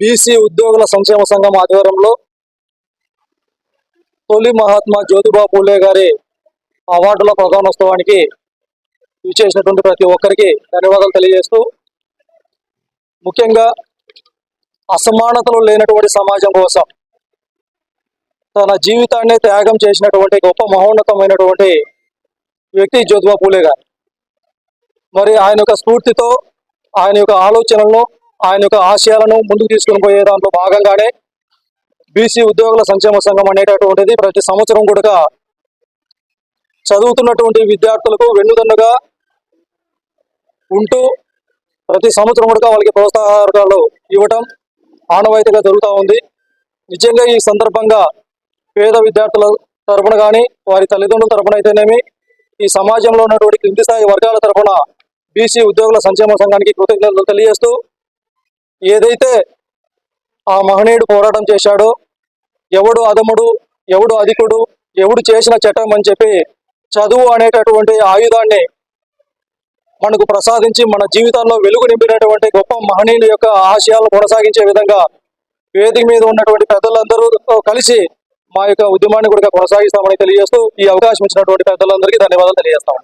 BC ఉద్యోగుల సంక్షేమ సంఘం ఆధ్వర్యంలో తొలి మహాత్మా జ్యోతిబా పూలే గారి అవార్డుల ప్రధానోత్సవానికి ఇచ్చేసినటువంటి ప్రతి ఒక్కరికి ధన్యవాదాలు తెలియజేస్తూ ముఖ్యంగా అసమానతలు లేనటువంటి సమాజం కోసం తన జీవితాన్ని త్యాగం చేసినటువంటి గొప్ప మహోన్నతమైనటువంటి వ్యక్తి జ్యోతిబా పూలే గారు. మరి ఆయన యొక్క స్ఫూర్తితో ఆయన యొక్క ఆలోచనలను ఆయన యొక్క ఆశయాలను ముందుకు తీసుకుని పోయే దాంట్లో భాగంగానే బీసీ ఉద్యోగుల సంక్షేమ సంఘం అనేటటువంటిది ప్రతి సంవత్సరం కూడా చదువుతున్నటువంటి విద్యార్థులకు వెన్నుదన్నుగా ఉంటూ ప్రతి సంవత్సరం కూడా వాళ్ళకి ప్రోత్సాహకాలు ఇవ్వటం ఆనవాయితీగా జరుగుతూ ఉంది. నిజంగా ఈ సందర్భంగా పేద విద్యార్థుల తరపున కానీ వారి తల్లిదండ్రుల తరపున అయితేనేమి ఈ సమాజంలో ఉన్నటువంటి కింది స్థాయి వర్గాల తరపున బీసీ ఉద్యోగుల సంక్షేమ సంఘానికి కృతజ్ఞతలు తెలియజేస్తూ ఏదైతే ఆ మహనీయుడు పోరాటం చేశాడో ఎవడు అదముడు ఎవడు అధికుడు ఎవడు చేసిన చట్టం అని చెప్పి చదువు అనేటటువంటి ఆయుధాన్ని మనకు ప్రసాదించి మన జీవితాల్లో వెలుగు నింపినటువంటి గొప్ప మహనీయుల యొక్క ఆశయాలను కొనసాగించే విధంగా వేదిక మీద ఉన్నటువంటి పెద్దలందరూ కలిసి మా యొక్క ఉద్యమాన్ని కూడా కొనసాగిస్తామని తెలియజేస్తూ ఈ అవకాశం ఇచ్చినటువంటి పెద్దలందరికీ ధన్యవాదాలు తెలియజేస్తా